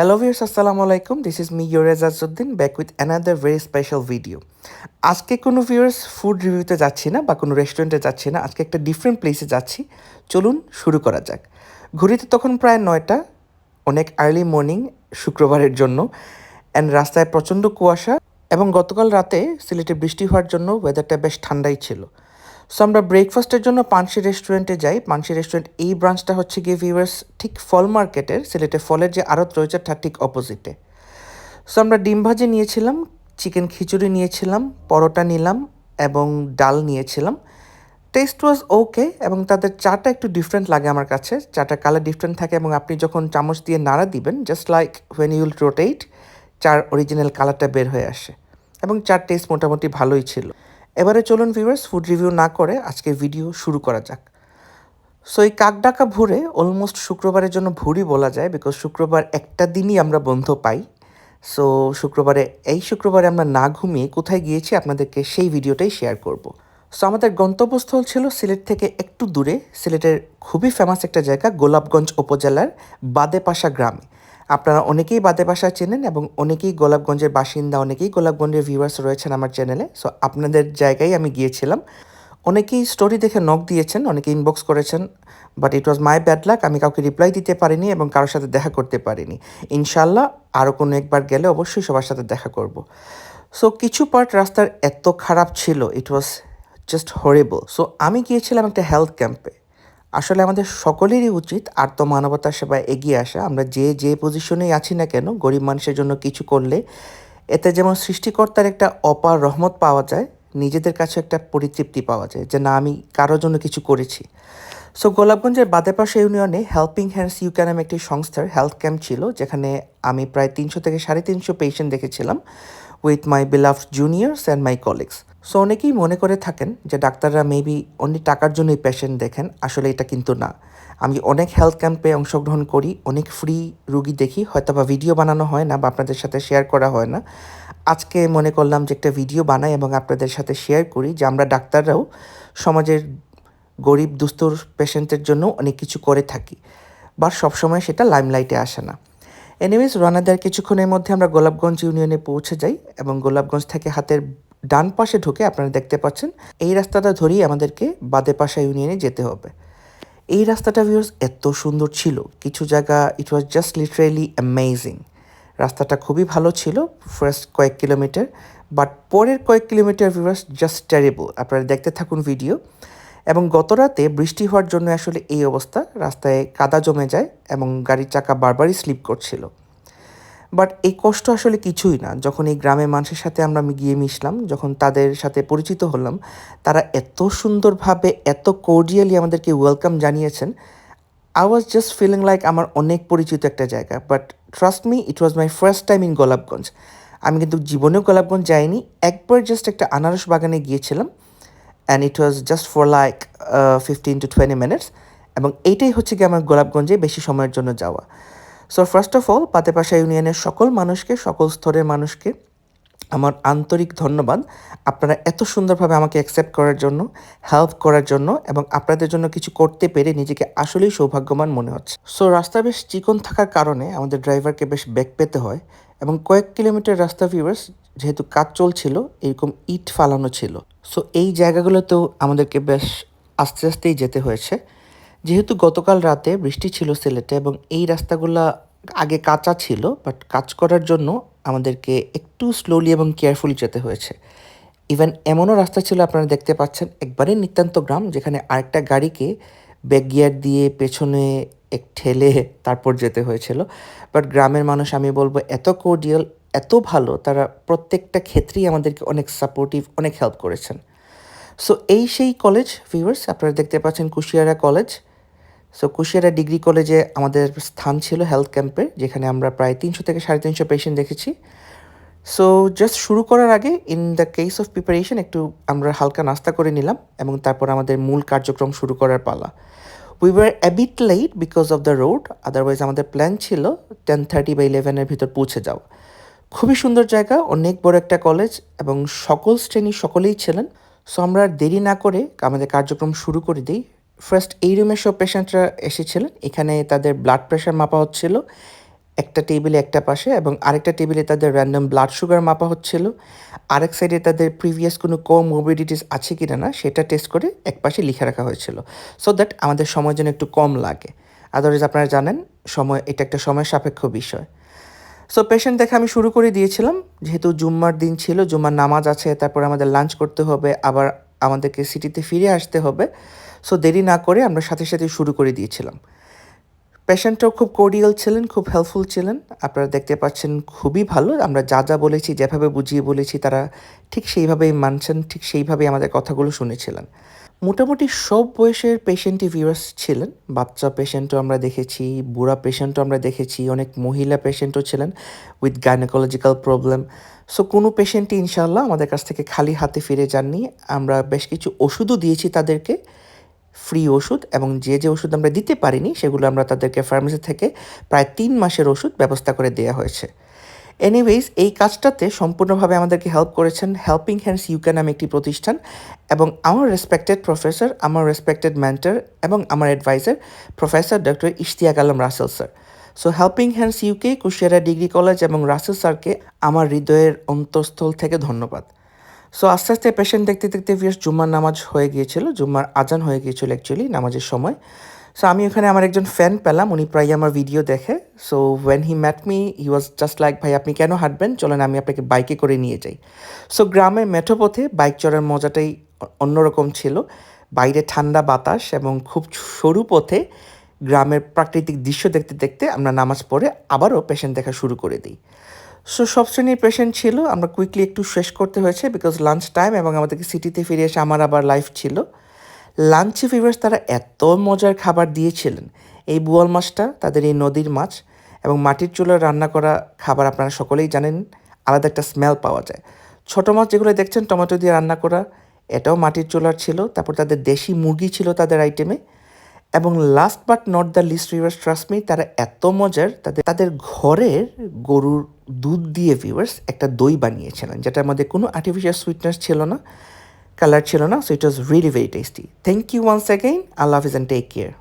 Hello viewers, আসসালামু আলাইকুম this is me ইউরেজ Azuddin back with another very special video আজকে কোনো ভিউয়ার্স ফুড রিভিউতে যাচ্ছি না বা কোনো রেস্টুরেন্টে যাচ্ছি না আজকে একটা ডিফারেন্ট প্লেসে যাচ্ছি। চলুন শুরু করা যাক। ঘড়িতে তখন প্রায় নয়টা অনেক আর্লি মর্নিং শুক্রবারের জন্য অ্যান্ড রাস্তায় প্রচণ্ড কুয়াশা এবং গতকাল রাতে সিলেটে বৃষ্টি হওয়ার জন্য ওয়েদারটা বেশ ঠান্ডাই ছিল। সো আমরা ব্রেকফাস্টের জন্য পানসি রেস্টুরেন্টে যাই। পানসি রেস্টুরেন্ট এই ব্রাঞ্চটা হচ্ছে গিয়ে ভিউয়ার্স ঠিক ফল মার্কেটের সিলেটে ফলের যে আড়ত রয়েছে তার ঠিক অপোজিটে সো আমরা ডিম ভাজি নিয়েছিলাম চিকেন খিচুড়ি নিয়েছিলাম, পরোটা নিলাম এবং ডাল নিয়েছিলাম। টেস্ট ওয়াজ ওকে এবং তাদের চাটা একটু ডিফারেন্ট লাগে আমার কাছে। চাটা কালার ডিফারেন্ট থাকে এবং আপনি যখন চামচ দিয়ে নাড়া দিবেন just like when you'll rotate চার অরিজিনাল কালারটা বের হয়ে আসে। এবং চার টেস্ট মোটামুটি ভালোই ছিল। এবারে চলুন ভিউয়ার্স ফুড রিভিউ না করে আজকে ভিডিও শুরু করা যাক। সো এই কাকডাকা ভোরে অলমোস্ট শুক্রবারের জন্য ভুরই বলা যায় বিকজ শুক্রবার একটা দিনই আমরা বন্ধ পাই। সো শুক্রবারে, এই শুক্রবারে আমরা না ঘুমিয়ে কোথায় গিয়েছি আপনাদেরকে সেই ভিডিওটাই শেয়ার করব। সো আমাদের গন্তব্যস্থল ছিল সিলেট থেকে একটু দূরে। সিলেটের খুবই ফেমাস একটা জায়গা, গোলাপগঞ্জ উপজেলার বাদেপাশা গ্রামে। আপনারা অনেকেই বাদে বাসা চেনেন এবং অনেকেই গোলাপগঞ্জের বাসিন্দা, অনেকেই গোলাপগঞ্জের ভিউয়ার্স রয়েছেন আমার চ্যানেলে সো আপনাদের জায়গায় আমি গিয়েছিলাম। অনেকেই স্টোরি দেখে নক দিয়েছেন, অনেকে ইনবক্স করেছেন but it was my bad luck আমি কাউকে রিপ্লাই দিতে পারিনি এবং কারোর সাথে দেখা করতে পারিনি। ইনশাল্লাহ আরও কোনো একবার গেলে অবশ্যই সবার সাথে দেখা করব। সো কিছু পার্ট রাস্তার এত খারাপ ছিল it was just horrible so আমি গিয়েছিলাম একটা হেলথ ক্যাম্পে আসলে আমাদের সকলেরই উচিত আর্ত মানবতার সেবায় এগিয়ে আসা। আমরা যে যে পজিশনেই আছি না কেন, গরিব মানুষের জন্য কিছু করলে এতে যেমন সৃষ্টিকর্তার একটা অপার রহমত পাওয়া যায়, নিজেদের কাছে একটা পরিতৃপ্তি পাওয়া যায় যে না, আমি কারোর জন্য কিছু করেছি। সো গোলাপগঞ্জের বাদেপাশা ইউনিয়নে হেল্পিং হ্যান্ডস ইউকে নামে একটি সংস্থার হেলথ ক্যাম্প ছিল, যেখানে আমি প্রায় তিনশো থেকে সাড়ে তিনশো পেশেন্ট দেখেছিলাম with my beloved juniors and my colleagues so অনেকেই মনে করে থাকেন যে ডাক্তাররা মেবি অনলি টাকার জন্যই পেশেন্ট দেখেন, আসলে এটা কিন্তু না। আমি অনেক হেলথ ক্যাম্পে অংশগ্রহণ করি, অনেক ফ্রি রুগী দেখি হয়তো বা ভিডিও বানানো হয় না বা আপনাদের সাথে শেয়ার করা হয় না। আজকে মনে করলাম যে একটা ভিডিও বানাই এবং আপনাদের সাথে শেয়ার করি যে আমরা ডাক্তাররাও সমাজের গরিব দুস্থর পেশেন্টের জন্য অনেক কিছু করে থাকি, বা সবসময় সেটা লাইমলাইটে আসে না। এনিওয়েজ রানাদার কিছুক্ষণের মধ্যে আমরা গোলাপগঞ্জ ইউনিয়নে পৌঁছে যাই এবং গোলাপগঞ্জ থেকে হাতের ডান পাশে ঢুকে আপনারা দেখতে পাচ্ছেন, এই রাস্তাটা ধরেই আমাদেরকে বাদে পাশা ইউনিয়নে যেতে হবে। এই রাস্তাটা ভিউস এত সুন্দর ছিল, কিছু জায়গা it was just literally amazing রাস্তাটা খুবই ভালো ছিল ফার্স্ট কয়েক কিলোমিটার বাট পরের কয়েক কিলোমিটার ভিউয়ার্স জাস্ট টেরেবল আপনারা দেখতে থাকুন ভিডিও এবং গত রাতে বৃষ্টি হওয়ার জন্য আসলে এই অবস্থা, রাস্তায় কাদা জমে যায় এবং গাড়ির চাকা বারবারই স্লিপ করছিল। বাট এই কষ্ট আসলে কিছুই না। যখন এই গ্রামের মানুষের সাথে আমরা গিয়ে মিশলাম, যখন তাদের সাথে পরিচিত হলাম, তারা এত সুন্দরভাবে, এত কোর্ডিয়ালি আমাদেরকে ওয়েলকাম জানিয়েছেন। I was just feeling like আমার অনেক পরিচিত একটা জায়গা। But trust me it was my first time in Golapganj আমি কিন্তু জীবনেও গোলাপগঞ্জ যাইনি। একবার জাস্ট একটা আনারস বাগানে গিয়েছিলাম। And it was just for like fifteen to twenty minutes এবং এইটাই হচ্ছে কি আমার গোলাপগঞ্জে বেশি সময়ের জন্য যাওয়া। So first of all Patepasha ইউনিয়নের সকল মানুষকে, সকল স্তরের মানুষকে আমার আন্তরিক ধন্যবাদ। আপনারা এত সুন্দরভাবে আমাকে অ্যাকসেপ্ট করার জন্য হেল্প করার জন্য এবং আপনাদের জন্য কিছু করতে পেরে নিজেকে আসলেই সৌভাগ্যবান মনে হচ্ছে। সো রাস্তা বেশ চিকন থাকার কারণে আমাদের ড্রাইভারকে বেশ ব্যাক পেতে হয় এবং কয়েক কিলোমিটার রাস্তা ভিউয়ার্স যেহেতু কাজ চলছিল, এরকম ইট ফালানো ছিল। সো এই জায়গাগুলোতেও আমাদেরকে বেশ আস্তে আস্তেই যেতে হয়েছে। যেহেতু গতকাল রাতে বৃষ্টি ছিল সিলেটে এবং এই রাস্তাগুলো আগে কাঁচা ছিল বাট কাজ করার জন্য আমাদেরকে একটু স্লোলি এবং কেয়ারফুলি যেতে হয়েছে। ইভেন এমনও রাস্তা ছিল আপনারা দেখতে পাচ্ছেন, একবারে নিতান্ত গ্রাম, যেখানে আরেকটা গাড়িকে ব্যাক গিয়ার দিয়ে পেছনে এক ঠেলে তারপর যেতে হয়েছিল। বাট গ্রামের মানুষ, আমি বলব, এত কোর্ডিয়াল এত ভালো, তারা প্রত্যেকটা ক্ষেত্রেই আমাদেরকে অনেক সাপোর্টিভ অনেক হেল্প করেছেন। সো এই সেই কলেজ ভিউয়ার্স আপনারা দেখতে পাচ্ছেন Kushiara college so Kushiara degree কলেজে আমাদের স্থান ছিল হেলথ ক্যাম্পে যেখানে আমরা প্রায় তিনশো থেকে সাড়ে তিনশো পেশেন্ট দেখেছি। সো জাস্ট শুরু করার আগে in the case of preparation একটু আমরা হালকা নাস্তা করে নিলাম এবং তারপর আমাদের মূল কার্যক্রম শুরু করার পালা। We were a bit late because of the road otherwise আমাদের প্ল্যান ছিল টেন থার্টি বা ইলেভেনের ভিতর পৌঁছে যাওয়া। খুবই সুন্দর জায়গা, অনেক বড় একটা কলেজ এবং সকল শ্রেণি সকলেই ছিলেন। সো আমরা দেরি না করে আমাদের কার্যক্রম শুরু করে দিই। ফার্স্ট এই রুমে সব পেশেন্টরা এসেছিলেন। এখানে তাদের ব্লাড প্রেশার মাপা হচ্ছিল। একটা টেবিলে একটা পাশে এবং আরেকটা টেবিলে তাদের র্যান্ডম ব্লাড সুগার মাপা হচ্ছিল। আরেক সাইডে তাদের প্রিভিয়াস কোনো কোমোবিডিটিস আছে কি না, সেটা টেস্ট করে এক পাশে লিখে রাখা হয়েছিল। সো দ্যাট আমাদের সময় যেন একটু কম লাগে। আদারওয়াইজ আপনারা জানেন, সময়, এটা একটা সময় সাপেক্ষ বিষয়। সো পেশেন্ট দেখা আমি শুরু করে দিয়েছিলাম। যেহেতু জুম্মার দিন ছিল, জুম্মার নামাজ আছে, তারপর আমাদের লাঞ্চ করতে হবে, আবার আমাদেরকে সিটিতে ফিরে আসতে হবে। সো দেরি না করে আমরা সাথে সাথে শুরু করে দিয়েছিলাম। পেশেন্টটাও খুব কোর্ডিয়াল ছিলেন, খুব হেল্পফুল ছিলেন। আপনারা দেখতে পাচ্ছেন খুবই ভালো। আমরা যা যা বলেছি, যেভাবে বুঝিয়ে বলেছি, তারা ঠিক সেইভাবেই মানছেন, ঠিক সেইভাবেই আমাদের কথাগুলো শুনেছিলেন। মোটামুটি সব বয়সের পেশেন্টই ভিউয়ার্স ছিলেন। বাচ্চা পেশেন্টও আমরা দেখেছি, বুড়া পেশেন্টও আমরা দেখেছি, অনেক মহিলা পেশেন্টও ছিলেন উইথ গাইনোকোলজিক্যাল প্রবলেম সো কোনো পেশেন্টই ইনশাল্লাহ আমাদের কাছ থেকে খালি হাতে ফিরে যাননি। আমরা বেশ কিছু ওষুধও দিয়েছি তাদেরকে। ফ্রি ওষুধ এবং যে যে ওষুধ আমরা দিতে পারিনি, সেগুলো আমরা তাদেরকে ফার্মেসি থেকে প্রায় তিন মাসের ওষুধ ব্যবস্থা করে দেওয়া হয়েছে। এনিওয়েজ এই কাজটাতে সম্পূর্ণভাবে আমাদেরকে হেল্প করেছেন হেল্পিং হ্যান্ডস ইউকে নামে একটি প্রতিষ্ঠান এবং আমার রেসপেক্টেড প্রফেসর আমার রেসপেক্টেড মেন্টার এবং আমার adviser professor doctor Ishtiaq Alam Rasel sir so helping hands UK Kushiara degree college এবং রাসেল স্যারকে আমার হৃদয়ের অন্তঃস্থল থেকে ধন্যবাদ। সো আস্তে আস্তে পেশেন্ট দেখতে দেখতে ভিয়াস জুম্মার নামাজ হয়ে গিয়েছিল, জুম্মার আজান হয়ে গিয়েছিল অ্যাকচুয়ালি নামাজের সময়। সো আমি ওখানে আমার একজন ফ্যান পেলাম, উনি প্রায় আমার ভিডিও দেখে। So when he met me he was just like ভাই, আপনি কেন হাঁটবেন? চলেন, আমি আপনাকে বাইকে করে নিয়ে যাই। সো গ্রামের মেঠো পথে বাইক চড়ার মজাটাই অন্যরকম ছিল। বাইরে ঠান্ডা বাতাস এবং খুব সরু পথে গ্রামের প্রাকৃতিক দৃশ্য দেখতে দেখতে আমরা নামাজ পড়ে আবারও পেশেন্ট দেখা শুরু করে দিই। সো সব শ্রেণির পেশেন্ট ছিল। আমরা কুইকলি একটু শেষ করতে হয়েছে বিকজ লাঞ্চ টাইম এবং আমাদেরকে সিটিতে ফিরে এসে আমার আবার লাইফ ছিল। লাঞ্চে ফিভার্স তারা এত মজার খাবার দিয়েছিলেন। এই বুয়াল মাছটা, তাদের এই নদীর মাছ এবং মাটির চুলায় রান্না করা খাবার আপনারা সকলেই জানেন, আলাদা একটা স্মেল পাওয়া যায়। ছোটো মাছ যেগুলো দেখছেন টমেটো দিয়ে রান্না করা, এটাও মাটির চুলার ছিল। তারপর তাদের দেশি মুরগি ছিল তাদের আইটেমে এবং last but not the least reverse trust me তারা এত মজার, তাদের তাদের ঘরের গরুর দুধ দিয়ে ভিউয়ার্স একটা দই বানিয়েছিলেন, যেটার মধ্যে কোনো আর্টিফিশিয়াল সুইটনেস ছিল না কালার ছিল না so it was really very tasty thank you once again আল্লাহ হাফিজ অ্যান্ড টেক কেয়ার